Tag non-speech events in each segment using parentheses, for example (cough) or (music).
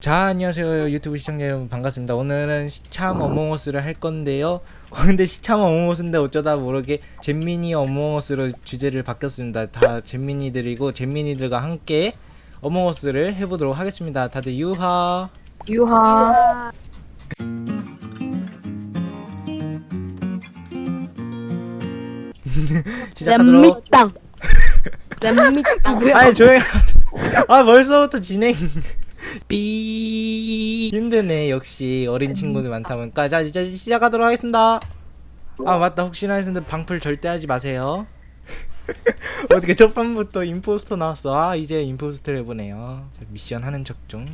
자 안녕하세요 유튜브 시청자 여러분. 반갑습니다. 오늘은 시참 어몽어스를 할 건데요. 어, (laughs) 근데 시참 어몽어스인데 어쩌다 모르게 잼민이 어몽어스로 주제를 바뀌었습니다. 다 잼민이들이고 잼민이들과 함께 어몽어스를 해보도록 하겠습니다. 다들 유하. 유하. (laughs) 시작하도록. 램미땅. 누구야? (laughs) 아니 조용히 아 벌써부터 진행 삐. 힘드네 역시 어린 친구들 많다 보니까 자 이제 시작하도록 하겠습니다. 아 맞다. 혹시나 했는데 방풀 절대 하지 마세요. (laughs) 어떻게 첫 판부터 임포스터 나왔어? 아 이제 임포스터를 해보네요. 자, 미션 하는 척중이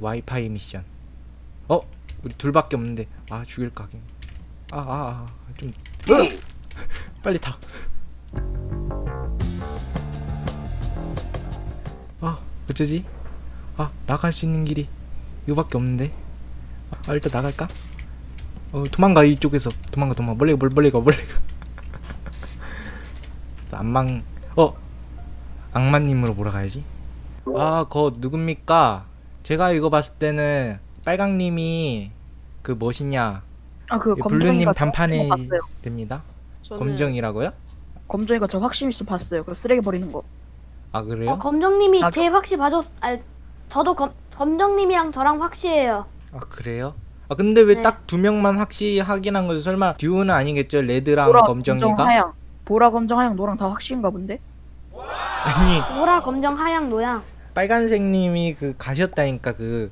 와이파이 미션. 어? 우리 둘밖에 없는데. 아 죽일 각인. 아아좀 (laughs) 빨리 타. 아 어쩌지? 아 나갈 수 있는 길이 이거밖에 없는데 아 일단 나갈까? 어 도망가 이쪽에서 도망가 도망가 멀리 가 멀리, 가 멀리 가 (laughs) 안망 어 악마님으로 보러 가야지 아 거 누굽니까? 제가 이거 봤을 때는 빨강님이 그 무엇이냐 아그 이 블루님 봤어요. 됩니다 검정이라고요? 검정이가 저 확신 있어 봤어요. 그 쓰레기 버리는 거. 아 그래요? 어, 검정님이 아, 제 확시 봐줬, 아, 저도 검, 검정님이랑 저랑 확시예요. 아 그래요? 아 근데 왜 네. 딱 두 명만 확실히 확인한 거죠? 설마 듀오는 아니겠죠? 레드랑 보라 검정이가? 검정 하양. 보라 검정 하양 노랑 다 확신가 본데? 아니 보라, 검정, 하양, 노양. 빨간색님이 그 가셨다니까 그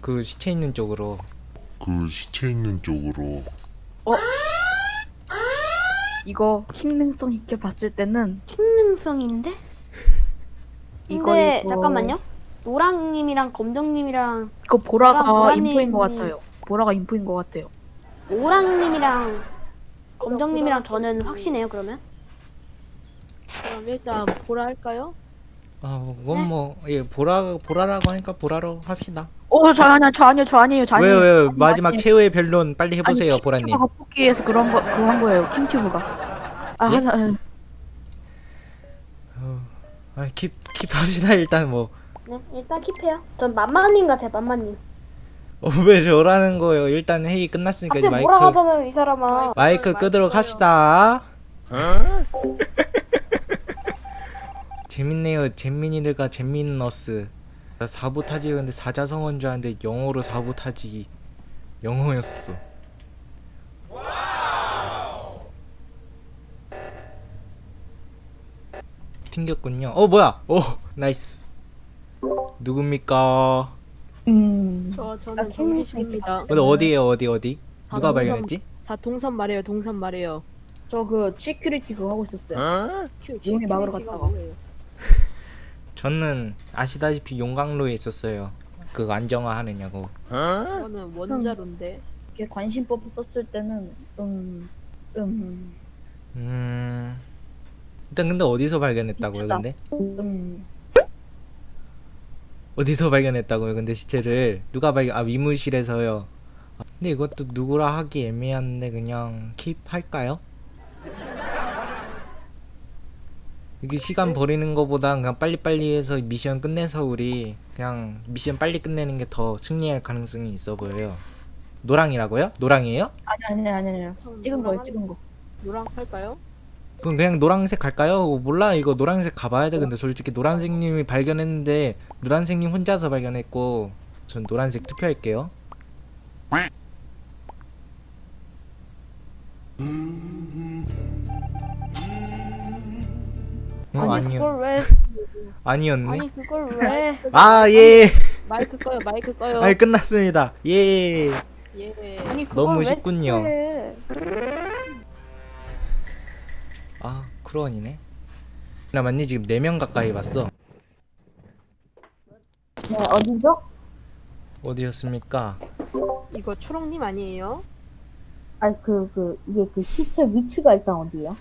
그 시체 있는 쪽으로 그 시체 있는 쪽으로 이거 킹능성 있게 봤을 때는 힘능성인데? 이거 근데 이거 잠깐만요. 노랑님이랑 검정님이랑 이거 보라가 보라님- 인포인 것 같아요. 보라가 인포인 것 같아요. 오랑님이랑 검정님이랑 저는 확신해요. 그러면 그럼 일단 보라 할까요? 아 그건 뭐 예 보라 보라라고 하니까 보라로 합시다 어 저 아니야 저 아니에요 저 아니에요 저 아니에요. 왜요 아니, 마지막 아니. 최후의 변론 빨리 해보세요 아니, 보라님 킹튜브가 뽑기에서 그런 거 그거 한 거예요. 킹튜브가. 아 예? 하자. 아, 아, 킵 킵 합시다 일단 뭐 네, 일단 킵해요. 전 맘마님 같아요. 맘마님. 어, 왜 저라는 거예요 일단 회의 끝났으니까 이제 마이크 뭐라 하잖아요, 이 사람아. 마이크 끄도록 합시다. (laughs) 재밌네요. 잼민이들과 잼민너스. 사보타지 근데 사자성어인 줄 알았는데 영어로 사보타지 영어였어. 튕겼군요. 어 뭐야? 오 나이스. 누굽니까? 음. 저 아, 저는 정리식입니다. 있게 근데 어디에요? 어디 어디? 다 누가 동선- 발견했지? 다 동선 말해요. 동선 말해요. 저 그 시큐리티 그거 하고 있었어요. 용이 막으러 갔다가. (laughs) 저는 아시다시피 용광로에 있었어요. 그 안정화 하느냐고. 저는 원자로인데. 이렇게 관심법 썼을 때는 음, 음, 음. 일단 근데 어디서 발견했다고요? 근데 음, 어디서 발견했다고요? 근데 시체를 누가 발견? 아 위무실에서요. 아, 근데 이것도 누구라 하기 애매한데 그냥 킵 할까요? 이게 시간 버리는 거보다 그냥 빨리빨리 해서 미션 끝내서 우리 그냥 미션 빨리 끝내는 게 더 승리할 가능성이 있어 보여요. 노랑이라고요? 노랑이에요? 아니 아니 아니 아니 참 찍은 거예요 찍은 거. 노랑 할까요? 그럼 그냥 노란색 갈까요? 어, 몰라 이거 노란색 가봐야 돼 근데 솔직히 노란색님이 발견했는데 노란색님 혼자서 발견했고 전 노란색 투표할게요 어, 아니, 아니요 그걸 왜, (laughs) 아니었네 아니, 그걸 왜. 아예 마이크 꺼요. 마이크 꺼요. 아니 끝났습니다 예 예. 아니, 그걸 너무 왜 쉽군요. 해? 아 크론이네 나 맞니 지금 4명 가까이 봤어 네 어디죠? 어디였습니까? 이거 초록님 아니에요? 아니 그 그 이게 그 시체 위치가 일단 어디예요?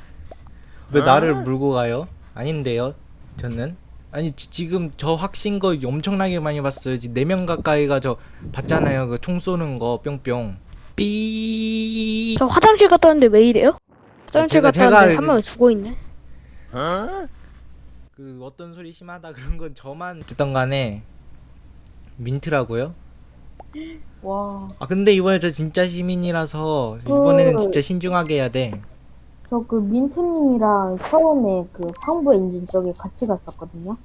왜 나를 물고 가요? 아닌데요. 저는 아니 지- 지금 저 확신 거 엄청나게 많이 봤어요. 지금 4명 가까이가 저 봤잖아요. 그 총 쏘는 거 뿅뿅. 삐. 저 화장실 갔다 왔는데 왜 이래요? 화장실 제가- 갔다 제가 왔는데 그- 한명 죽어 있네. 그 어떤 소리 심하다 그런 건 저만 듣던 간에 민트라고요? 와, 아 근데 이번에 저 진짜 시민이라서 이번에는 그- 진짜 신중하게 해야 돼. 저 그 민트님이랑 처음에 그 상부 엔진 쪽에 같이 갔었거든요.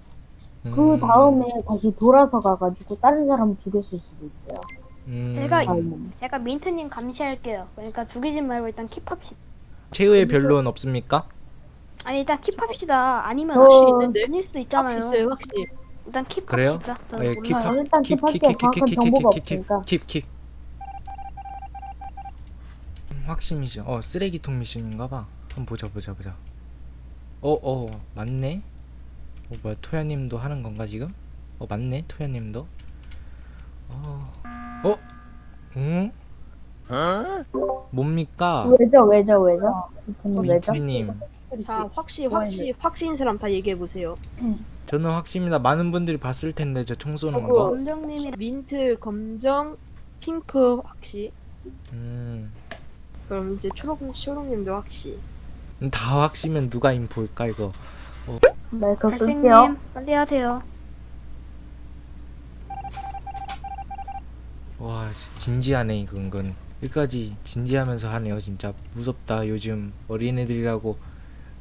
그 음, 다음에 다시 돌아서 가가지고 다른 사람 죽였을 수도 있어요. 음, 제가 아, 제가 민트님 감시할게요. 그러니까 죽이지 말고 일단 킵합시다. 최후의 변론 없습니까? 아니 일단 킵합시다. 아니면 저- 확실히 있는데? 아닐 수도 확실히 있잖아요. 있어요 확실히. 일단 킵합시다. 그래요? 저는 예, 몰라요. 킵. 일단 킵할게요. 정확한 정보가 없으니까. 킵킵 킵 킵 킵 킵킵 확신 미션 어 쓰레기통 미션인가 봐 한번 보자 보자 보자 어 어 맞네 어 뭐야 토야님도 하는 건가 지금 어 맞네 토야님도 어 어? 응? 뭡니까 왜죠, 왜죠, 왜죠? 민트님 자 확실 확실 확신인 사람 다 얘기해 보세요. 저는 확신입니다 많은 분들이 봤을 텐데 저 총 쏘는 거 검정님이랑 민트, 검정, 핑크 확시. 음, 그럼 이제 초록 초록님도 확시. 음, 다 확시면 누가 인포일까 이거 마이크 갈색님 끌게요. 빨리 하세요. 와 진지하네 은 근 여기까지 진지하면서 하네요 진짜. 무섭다 요즘 어린애들이라고.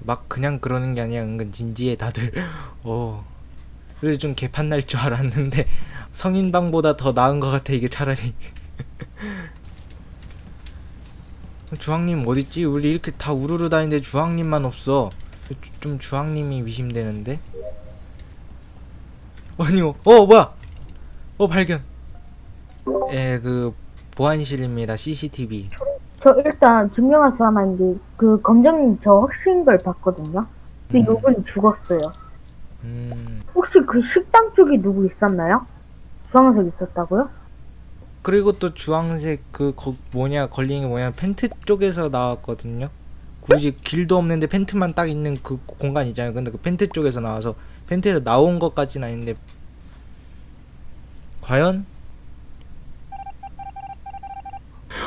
막 그냥 그러는 게 아니라 은근 진지해 다들. (laughs) 어. 그래서 좀 개판 날 줄 알았는데 (laughs) 성인방보다 더 나은 것 같아 이게 차라리. (laughs) 주황님 어딨지? 우리 이렇게 다 우르르 다니는데 주황님만 없어. 주- 좀 주황님이 위심되는데? 아니요. 어 뭐야? 어 발견. 예, 그 보안실입니다. CCTV. 저 일단 증명할 수 하나 있는데 그 검정님 저 확신 걸 봤거든요. 근데 음. 이분이 죽었어요. 음. 혹시 그 식당 쪽에 누구 있었나요? 주황색 있었다고요? 그리고 또 주황색 그 거, 뭐냐 걸린 게 뭐냐 펜트 쪽에서 나왔거든요. 굳이 길도 없는데 펜트만 딱 있는 그 공간 있잖아요. 근데 그 펜트 쪽에서 나와서 펜트에서 나온 것까지는 아닌데 과연?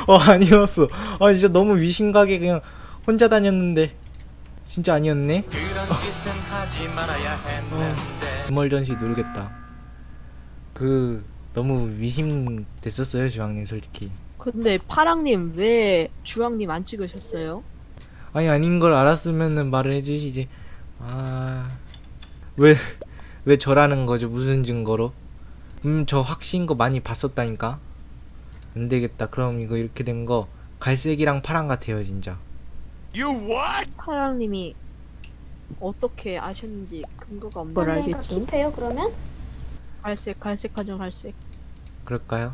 어 아니었어. 아 진짜 너무 위심가게 그냥 혼자 다녔는데 진짜 아니었네. 주멀전시 누르겠다. 그 너무 위심 됐었어요 주황님 솔직히. 근데 파랑님 왜 주황님 안 찍으셨어요? 아니 아닌 걸 알았으면은 말을 해주시지. 아왜왜 저라는 거죠 무슨 증거로? 음 저 확신 거 많이 봤었다니까. 안 되겠다. 그럼 이거 이렇게 된 거 갈색이랑 파랑 같아요 진짜. 파랑님이 어떻게 아셨는지 근거가 없는 걸 그러니까 알겠죠? 킵해요 그러면? 갈색 갈색 가정 갈색. 그럴까요?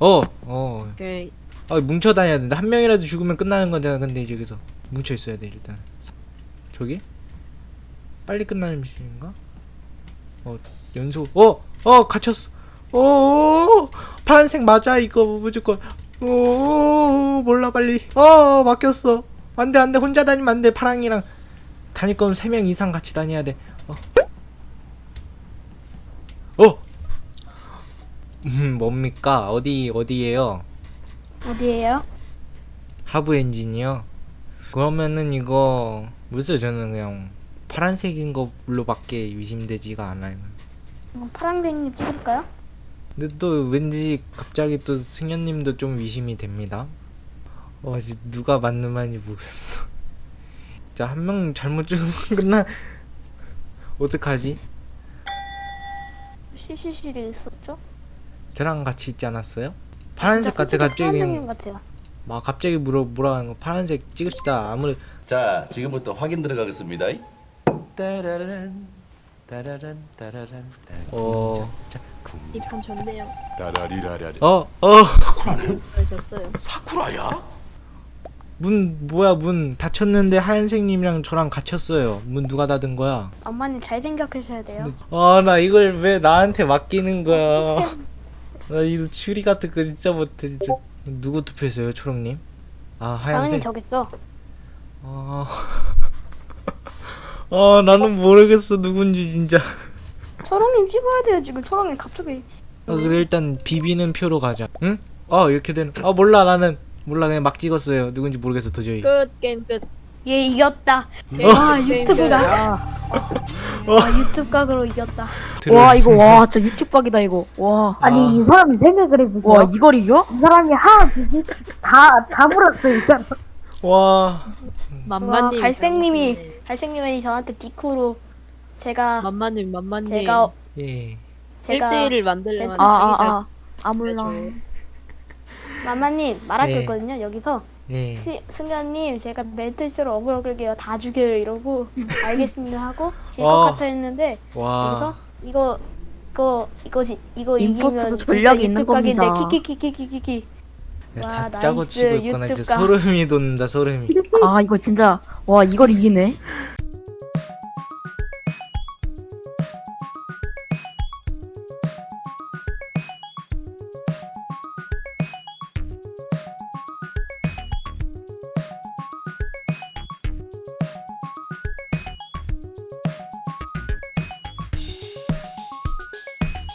어, 어, 오케이. 아 뭉쳐 다녀야 된다. 한 명이라도 죽으면 끝나는 거잖아. 근데 이제 여기서 뭉쳐 있어야 돼 일단. 저기? 빨리 끝나는 미션인가? 어 연속. 어, 어 갇혔어. 어, 어, 파란색 맞아 이거 무조건. 어, 몰라 빨리. 어, 막혔어. 안돼 안돼 혼자 다니면 안돼 파랑이랑 다닐 거면 세명 이상 같이 다녀야 돼. 어. 어. 음 뭡니까 어디 어디에요? 어디에요? 하부 엔진이요? 그러면은 이거 뭐죠 저는 그냥 파란색인 거로밖에 의심되지가 않아요. 어, 파랑색님 찍을까요? 근데 또 왠지 갑자기 또 승현님도 좀 의심이 됩니다. 어, 지 누가 맞는 말인지 모르겠어. 자, 한 명 잘못 죽으면 끝나. 어떡하지? CCC에 있었죠? 저랑 같이 있지 않았어요? 파란색 같아 갑자기 파랑색님 그냥 같아요. 막 갑자기 물어 뭐라 하는 거 파란색 찍읍시다 아무래도 자, 지금부터 확인 들어가겠습니다. 따라란 따라란 따라란 어, 이판 좋네요. 따라리라라리. 어, 어, 그러셨어요. 사쿠라야? 문 뭐야 문 닫혔는데 하얀색님이랑 저랑 갇혔어요. 문 누가 닫은 거야? 엄마님 잘 생각하셔야 돼요. 아 나 이걸 왜 나한테 맡기는 거야? 나 이거 추리 같은 거 진짜 못해 진짜. 누구 투표했어요 초록님? 아 당연히 하얀색. 저겠죠? 아, 아 나는 모르겠어 누군지 진짜. 초롱님 찍어야 돼요 지금 초롱님 갑자기 아, 그래 일단 비비는 표로 가자. 응? 아 이렇게 되는. 아 몰라 나는 몰라 그냥 막 찍었어요. 누군지 모르겠어 도저히. 끝 게임 끝. 얘 이겼다. 어? 와 유튜브가 야, (laughs) 와 유튜브 각으로 이겼다. 와 이거 와 진짜 유튜브 각이다 이거 와. 아니 아. 이 사람이 생각을 해보세요. 와 이걸 이겨? 이 사람이 하나 두다다 물었어요 이 사람. 와 만만님. 와, 갈색님이 갈색님이 저한테 디코로 제가 만만님, 만만님. 제가 예. 제가 1대1을 만들려면 아 자기 아 아. 아물랑. 해줘요. 마마님 말할 게 네. 있거든요. 여기서 예. 시, 승현님 제가 멘트쇼로 어그로 끌게요. 다 죽여요 이러고 (laughs) 알겠습니다 하고 질것 와. 같아 했는데 와. 여기서 이거 이거 이거 지 이거 임포스터도 이기면 전략이 있는 겁니다. 키키키키키키키 야, 와, 다 나이스, 짜고 치고 있구나 이제 유튜브가. 소름이 돋는다 소름이 아 이거 진짜 와 이걸 이기네.